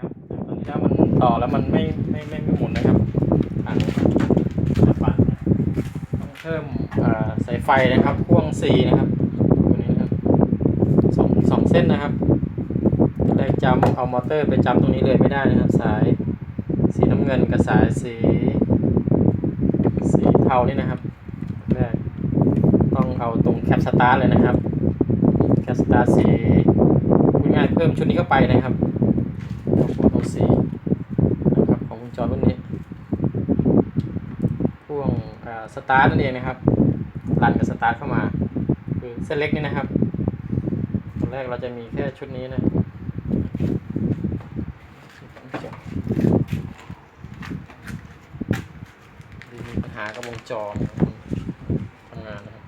ครับตอนนี้แล้วมันต่อแล้วมันไม่ไม่ไม่ไม่หมุนนะครับถังจะปั่นต้องเพิ่มสายไฟนะครับพ่วง C นะครับตัวนี้นะครับสองสองเส้นนะครับจะได้จำเอามอเตอร์ไปจำตรงนี้เลยไม่ได้นะครับ สายสีน้ำเงินกับสายสีสีเทานี่นะครับแรกต้องเอาตรงแคปสตาร์เลยนะครับแคปสตาร์สีง่ายเพิ่มชุดนี้เข้าไปนะครับ พ่วงตัวสีนะครับของคุณจอรุ่นนี้พ่วงสตาร์ทนั่นเองนะครับรันกับสตาร์ทเข้ามาคือเส้นเล็กนี่นะครับตอนแรกเราจะมีแค่ชุดนี้นะดีมีปัญหากับวงจรทำงานนะครับ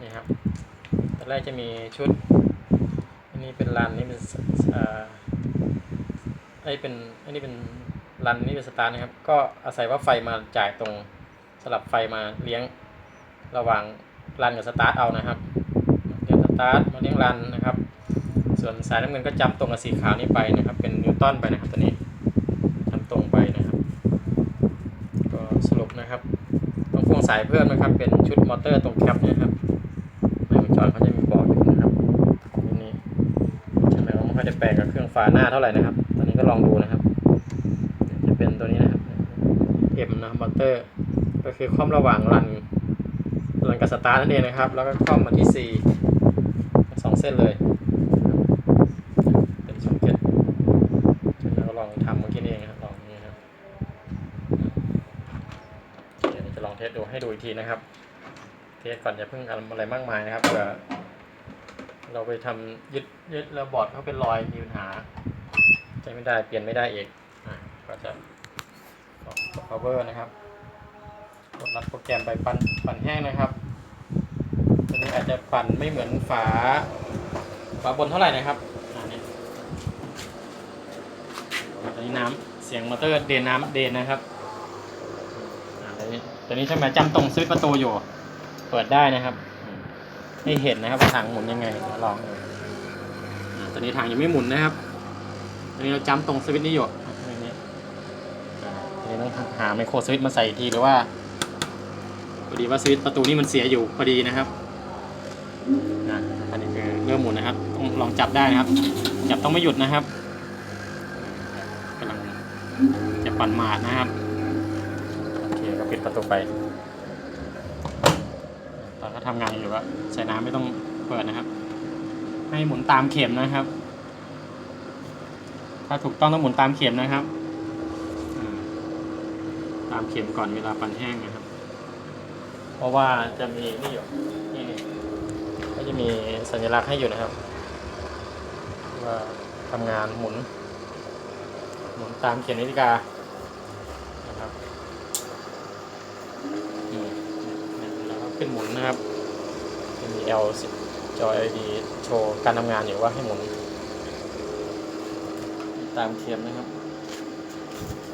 นี่ครับตอนแรกจะมีชุดอันนี้เป็นรันนี่เป็น อ่าไอ้เป็นอันนี้เป็นรันนี่เป็นสตาร์ทนะครับ ก็อาศัยว่าไฟมาจ่ายตรงสลับไฟมาเลี้ยงระหว่างรันกับสตาร์ทเอานะครับเลี้ยงสตาร์ทมาเลี้ยงรันนะครับ ส่วนสายน้ำเงินก็จำตรงกับสีขาวนี้ไปนะครับ เป็นนิวตันไปนะครับตัวนี้จำตรงไปนะครับ ก็สรุปนะครับ ต้องพ่วงสายเพิ่มนะครับ เป็นชุดมอเตอร์ตรงแคปนะครับในวงจรเขาจะมีบอกอยู่นะครับอันนี้ใช่ไหมว่าไม่ค่อยได้แปลงกับเครื่องฝาหน้าเท่าไหร่นะครับ ก็ลองดูนะครับ จะเป็นตัวนี้นะครับ M นะครับมอเตอร์ก็คือคอมระหว่างรันรันกับสตาร์ทนั่นเองนะครับ แล้วก็คอมมาที่ C สองเส้นเลยเป็นสองเกตแล้วก็ลองทำเมื่อกี้นี่เองครับลองนี่ครับเดี๋ยวจะลองเทสดูให้ดูอีกทีนะครับ เทสก่อนอย่าเพิ่งทำอะไรมากมายนะครับเผื่อเราไปทำยึดยึดแล้วบอร์ดเขาเป็นรอยมีปัญหา ช้ไม่ได้เปลี่ยนไม่ได้อีกอะก็จะกด power นะครับกดรับโปรแกรมไปปั่นปั่นแห้งนะครับตัวนี้อาจจะปั่นไม่เหมือนฝาฝาบนเท่าไหร่นะครับอันนี้ตอนนี้น้ำเสียงมอเตอร์เดนน้ำเดนนะครับอ่าตอนนี้ตอนนี้ใช่ไหมจำตรงสวิตช์ประตูอยู่ เปิดได้นะครับ ให้เห็นนะครับว่าถังหมุนยังไงลองดูอ่าตอนนี้ถังยังไม่หมุนนะครับ ตอนนี้เราจำตรงสวิตช์นี้อยู่อันนี้อ่าทีนี้ต้องหาไมโครสวิตช์มาใส่อีกทีหรือว่าพอดีว่าสวิตช์ประตูนี้มันเสียอยู่พอดีนะครับนะอันนี้คือเริ่มหมุนนะครับต้องลองจับได้นะครับ จับต้องไม่หยุดนะครับกำลังจะปั่นหมาดนะครับโอเคก็ปิดประตูไป ตอนเขาทำงานอยู่ก็ใส่น้ำไม่ต้องเปิดนะครับ ให้หมุนตามเข็มนะครับ ถ้าถูกต้องต้องหมุนตามเข็มนะครับ ตามเข็มก่อนเวลาปั่นแห้งนะครับ เพราะว่าจะมีนี่อยู่นี่ก็จะมีสัญลักษณ์ให้อยู่นะครับ ว่าทำงานหมุน หมุนตามเข็มนาฬิกานะครับนี่แล้วก็ขึ้นหมุนนะครับจะมี L 10จอ LED โชว์การทำงานอยู่ว่าให้หมุน ตามเข็มนะครับโอเค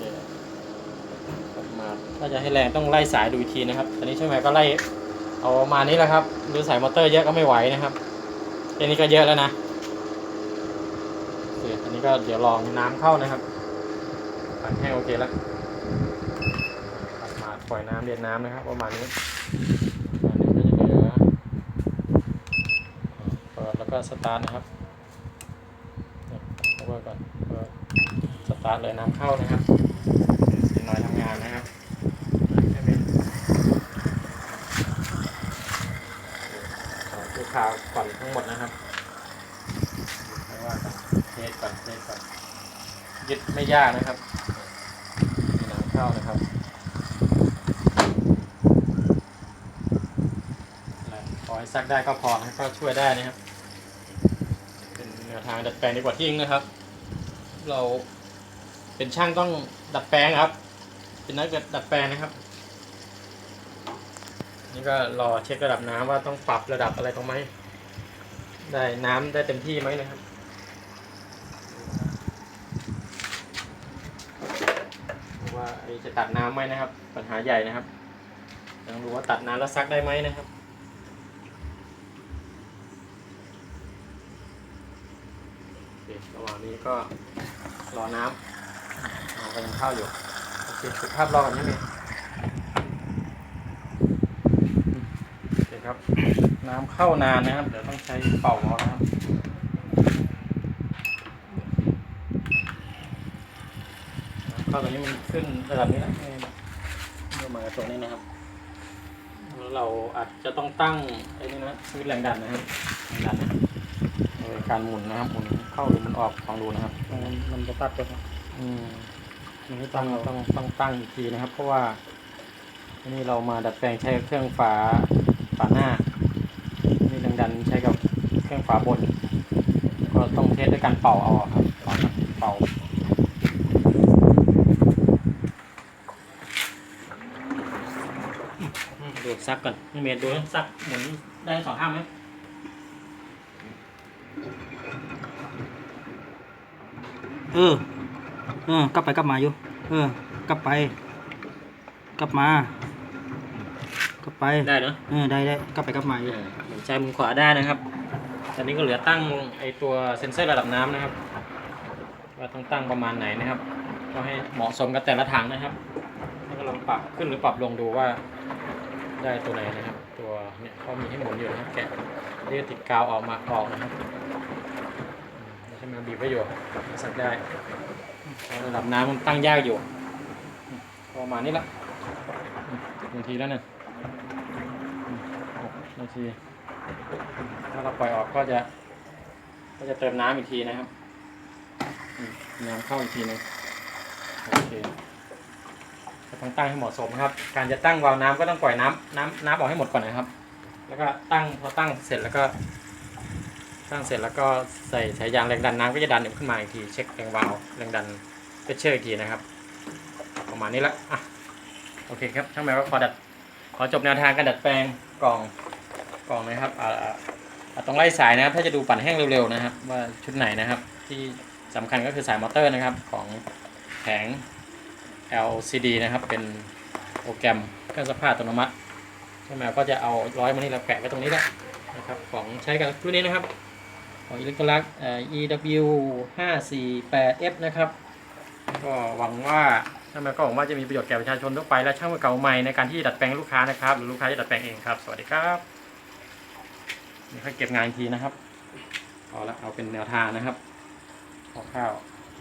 กลับมาถ้าจะให้แรงต้องไล่สายดูทีนะครับ ตอนนี้ช่างแม่ก็ไล่เอามานี้แหละครับหรือสายมอเตอร์เยอะก็ไม่ไหวนะครับแค่นี้ก็เยอะแล้วนะโอเคอันนี้ก็เดี๋ยวลองน้ำเข้านะครับปั่นให้โอเคแล้วมาปล่อยน้ำเรียนน้ำนะครับ ประมาณนี้อันนี้ก็จะเหลือเปิดแล้วก็สตาร์ทนะครับเปิดก่อน ตาร์ทเลยน้ำเข้านะครับสีน้อยทำงานนะครับใช่ไหมลูกค้าก่อนทั้งหมดนะครับไม่ว่ากันเทสก่อนเทสก่อนยึดไม่ยากนะครับมีน้ำเข้านะครับขอให้ซักได้ก็พอนะครับก็ช่วยได้นะครับ เป็นแนวทางดัดแปลงดีกว่าทิ้งนะครับ เรา เป็นช่างต้องดัดแปลงครับ เป็นนักดัดแปลงนะครับ นี่ก็รอเช็คระดับน้ำว่าต้องปรับระดับอะไรตรงไหมได้น้ำได้เต็มที่ไหมนะครับว่าไอจะตัดน้ำไหมนะครับ ปัญหาใหญ่นะครับต้องรู้ว่าตัดน้ำแล้วซักได้ไหมนะครับระหว่างนี้ก็รอน้ำ ก็ยังเข้าอยู่โอเคสุภาพรอกันนิดนึงโอเคครับ น้ำเข้านานนะครับ เดี๋ยวต้องใช้เป่าเอานะครับเข้าตรงนี้มันขึ้นระดับนี้แล้วเริ่มมาตรงนี้นะครับแล้วเราอาจจะต้องตั้งไอ้นี่นะสวิตช์แรงดันนะครับแรงดันนะโดยการหมุนนะครับหมุนเข้าหรือหมุนออกลองดูนะครับ มันมันจะตัดไปครับอืมมันไม่ ต้ตัองต้องต้องตั้งอีกทีนะครับ เพราะว่าอันนี้เรามาดัดแปลงใช้เครื่องฝาฝาหน้า นี่แรงดันใช้กับเครื่องฝาบน ก็ต้องเทสด้วยการเป่าเอาครับเป่าเป่าดูซักก่อนนี่เมย์ดูซักหมุนได้สองข้างไหมเออ เออกลับไปกลับมาอยู่ เออ กลับไป กลับมา กลับไป ได้เนอะเออได้ได้กลับไปกลับมาอยู่หมุนซ้ายหมุนขวาได้นะครับ ตอนนี้ก็เหลือตั้งไอตัวเซ็นเซอร์ระดับน้ำนะครับ ว่าต้องตั้งประมาณไหนนะครับ ก็ให้เหมาะสมกับแต่ละถังนะครับ แล้วก็ลองปรับขึ้นหรือปรับลงดูว่าได้ตัวไหนนะครับ ตัวเนี่ยเขามีให้หมุนอยู่นะครับ แกะที่ติดกาวออกมาออกนะครับอืมไม่ใช่มาบีบไว้อยู่สักได้เพ ระดับน้ำมันตั้งยากอยู่อืมประมาณนี้ละอืมสิบนาทีแล้วเนี่ยนาที ถ้าเราปล่อยออกก็จะ ก็จะเติมน้ำอีกทีนะครับน้ำเข้าอีกทีหนึงโอเคต้องตั้งให้เหมาะสมครับ การจะตั้งวาล์วน้ำก็ต้องปล่อยน้ำน้ำน้ำออกให้หมดก่อนนะครับ แล้วก็ตั้งพอตั้งเสร็จแล้วก็ ตั้งเสร็จแล้วก็ใส่สายยางแรงดันน้ำก็จะดันขึ้นมาอีกทีเช็คแรงวาล์วแรงดันเพชเชอร์อีกทีนะครับ ประมาณนี้ละอะโอเคครับช่างแมวก็ขอดัดขอจบแนวทางการดัดแปลงกล่องกล่องนะครับอ่าต้องไล่สายนะครับ ถ้าจะดูปั่นแห้งเร็วๆนะครับ ว่าชุดไหนนะครับ ที่สำคัญก็คือสายมอเตอร์นะครับของแผง LCD นะครับเป็นโปรแกรมเครื่องซักผ้าอัตโนมัติช่ไหมวก็จะเอาร้อยมานี่เราแปะไว้ตรงนี้แหละนะครับของใช้กับรุ่นนี้นะครับ ของอิเล็กทรัก EW 548F นะครับ ก็หวังว่าท่านแม่ก็หวังว่าจะมีประโยชน์แก่ประชาชนทั่วไปและช่างมือเก่าใหม่ในการที่ดัดแปลงลูกค้านะครับ หรือลูกค้าจะดัดแปลงเองครับ สวัสดีครับนี่ค่อยเก็บงานอีกทีนะครับเอาละเอาเป็นแนวทางนะครับคร่าวๆโอเค